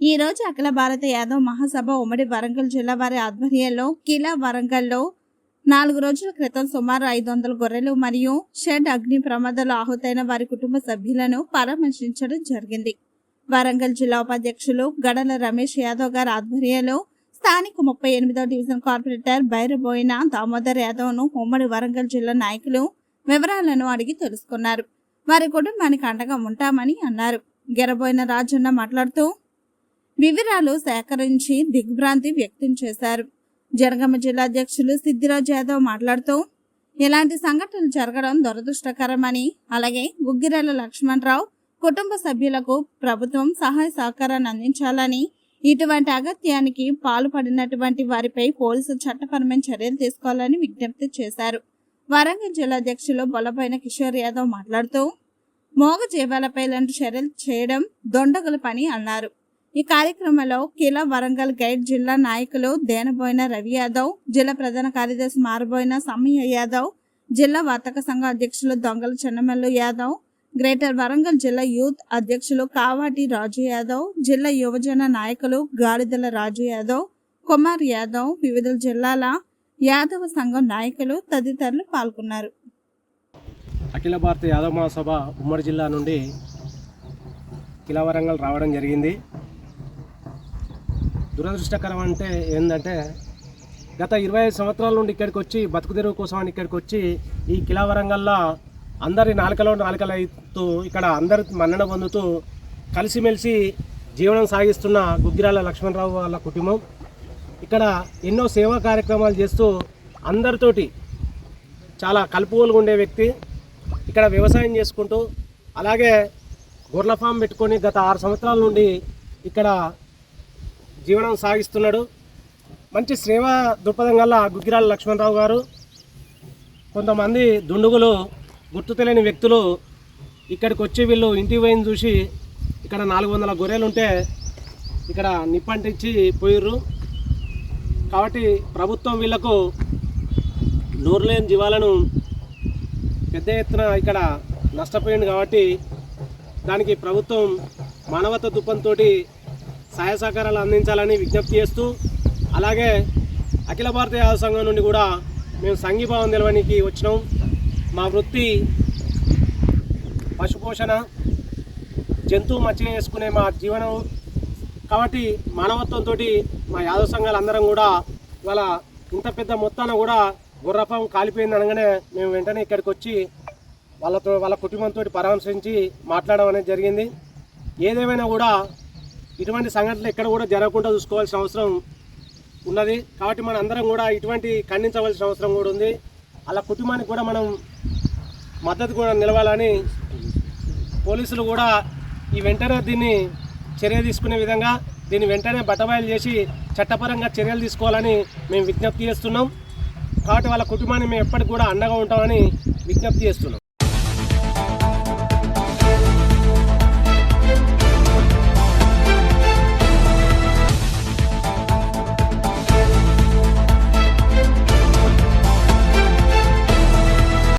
ఈ రోజు అఖిల భారత యాదవ్ మహాసభ ఉమ్మడి వరంగల్ జిల్లా వారి ఆధ్వర్యంలో కిలా వరంగల్లో నాలుగు రోజుల క్రితం సుమారు ఐదు వందల గొర్రెలు మరియు షెడ్ అగ్ని ప్రమాదాలు ఆహుతైన వారి కుటుంబ సభ్యులను పరామర్శించడం జరిగింది. వరంగల్ జిల్లా ఉపాధ్యక్షులు గడల రమేష్ యాదవ్ గారి ఆధ్వర్యంలో స్థానిక ముప్పై ఎనిమిదో డివిజన్ కార్పొరేటర్ బైరబోయిన దామోదర్ యాదవ్ను ఉమ్మడి వరంగల్ జిల్లా నాయకులు వివరాలను అడిగి తెలుసుకున్నారు. వారి కుటుంబానికి అండగా ఉంటామని అన్నారు. గెరబోయిన రాజన్న మాట్లాడుతూ వివరాలు సేకరించి దిగ్భ్రాంతి వ్యక్తం చేశారు. జనగామ జిల్లా అధ్యక్షులు సిద్ధిరాజ్ యాదవ్ మాట్లాడుతూ ఇలాంటి సంఘటనలు జరగడం దురదృష్టకరమని అలాగే గుగ్గిరెల లక్ష్మణరావు కుటుంబ సభ్యులకు ప్రభుత్వం సహాయ సహకారాన్ని అందించాలని ఇటువంటి అగత్యానికి పాల్పడినటువంటి వారిపై పోలీసు చట్టపరమైన చర్యలు తీసుకోవాలని విజ్ఞప్తి చేశారు. వరంగల్ జిల్లా అధ్యక్షులు బొల్లపైన కిషోర్ యాదవ్ మాట్లాడుతూ మోగ జీవాలపై ఇలాంటి చర్యలు చేయడం దొండగుల పని అన్నారు. ఈ కార్యక్రమంలో కిలా వరంగల్ గైడ్ జిల్లా నాయకులు దేనబోయిన రవి యాదవ్ జిల్లా ప్రధాన కార్యదర్శి మారబోయిన సమయ యాదవ్ జిల్లా వర్తక సంఘ అధ్యక్షులు దొంగల చెన్నమల్లు యాదవ్ గ్రేటర్ వరంగల్ జిల్లా యూత్ అధ్యక్షులు కావాటి రాజు యాదవ్ జిల్లా యువజన నాయకులు గాడిదల రాజు యాదవ్ కుమార్ యాదవ్ వివిధ జిల్లాల యాదవ సంఘం నాయకులు తదితరులు పాల్గొన్నారు. అఖిల భారత యాదవ మహాసభ ఉమ్మడి జిల్లా నుండి కిలా వరంగల్ రావడం జరిగింది. దురదృష్టకరం అంటే ఏంటంటే గత ఇరవై ఐదు సంవత్సరాల నుండి ఇక్కడికి వచ్చి బతుకు తెరువు కోసం అని ఇక్కడికి వచ్చి ఈ కిలా వరంగల్లో అందరి నాలుకలో నాలుకలైతూ ఇక్కడ అందరి మన్నన పొందుతూ కలిసిమెలిసి జీవనం సాగిస్తున్న గుగ్గిరాల లక్ష్మణరావు వాళ్ళ కుటుంబం. ఇక్కడ ఎన్నో సేవా కార్యక్రమాలు చేస్తూ అందరితోటి చాలా కలుపుగోలుగా ఉండే వ్యక్తి. ఇక్కడ వ్యవసాయం చేసుకుంటూ అలాగే గొర్రెల ఫామ్ పెట్టుకొని గత ఆరు సంవత్సరాల నుండి ఇక్కడ జీవనం సాగిస్తున్నాడు. మంచి సేవా దృక్పథం గల గుగ్గిరాల లక్ష్మణరావు గారు కొంతమంది దుండుగులు గుర్తు తెలియని వ్యక్తులు ఇక్కడికి వచ్చి వీళ్ళు ఇంటికి పోయిన చూసి ఇక్కడ నాలుగు వందల గొర్రెలు ఉంటే ఇక్కడ నిప్పంటించి పోయిర్రు. కాబట్టి ప్రభుత్వం వీళ్ళకు నోరు లేని జీవాలను పెద్ద ఎత్తున ఇక్కడ నష్టపోయింది కాబట్టి దానికి ప్రభుత్వం మానవత దుప్పంతో సహాయ సహకారాలు అందించాలని విజ్ఞప్తి చేస్తూ అలాగే అఖిల భారత యాదవ సంఘం నుండి కూడా మేము సంఘీభావం తెలవడానికి వచ్చినాం. మా వృత్తి పశుపోషణ జంతువు మచ్చ చేసుకునే మా జీవనం. కాబట్టి మానవత్వంతో మా యాదవ సంఘాలు అందరం కూడా ఇవాళ ఇంత పెద్ద మొత్తాన కూడా గుర్రపం కాలిపోయింది అనగానే మేము వెంటనే ఇక్కడికి వచ్చి వాళ్ళతో వాళ్ళ కుటుంబంతో పరామర్శించి మాట్లాడడం అనేది జరిగింది. ఏదేమైనా కూడా ఇటువంటి సంఘటనలు ఎక్కడ కూడా జరగకుండా చూసుకోవాల్సిన అవసరం ఉన్నది. కాబట్టి మన అందరం కూడా ఇటువంటి ఖండించవలసిన అవసరం కూడా ఉంది. అలా కుటుంబానికి కూడా మనం మద్దతు కూడా నిలవాలని పోలీసులు కూడా ఈ వెంటనే దీన్ని చర్య తీసుకునే విధంగా దీన్ని వెంటనే బట్టబయలు చేసి చట్టపరంగా చర్యలు తీసుకోవాలని మేము విజ్ఞప్తి చేస్తున్నాం. కాబట్టి వాళ్ళ కుటుంబాన్ని మేము ఎప్పటికి కూడా అండగా ఉంటామని విజ్ఞప్తి చేస్తున్నాం.